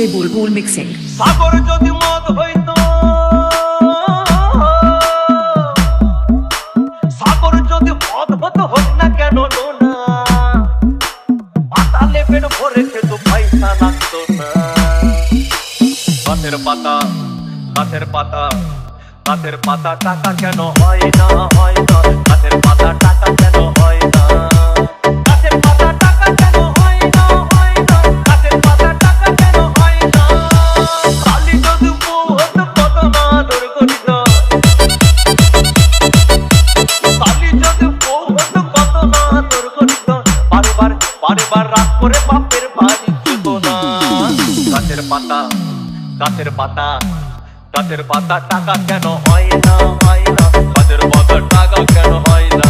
DJ Bulbul Mixing. সাগর যদি মদ সাগর যদি না কেন পাতালে ভরে পয়সা লাগতো না। গাছের পাতা গাছের পাতা গাছের পাতা টাকা কেন হয় না হয় না? রাগ করে বাপের বাড়ি গাছের পাতা গাছের পাতা গাছের পাতা টাকা কেন হয় না হয় না? গাছের পাতা টাকা কেন হয় না?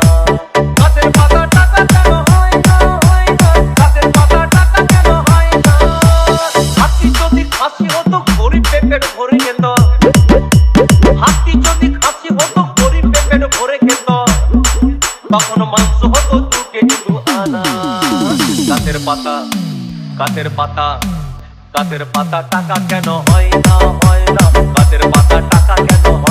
হতো গরিব পেট ভরে খেত। তখন মাংস হতো দু কেজি আনা। গাছের পাতা গাছের পাতা গাছের পাতা টাকা কেন হয় না হয় না। গাছের পাতা টাকা কেন হয়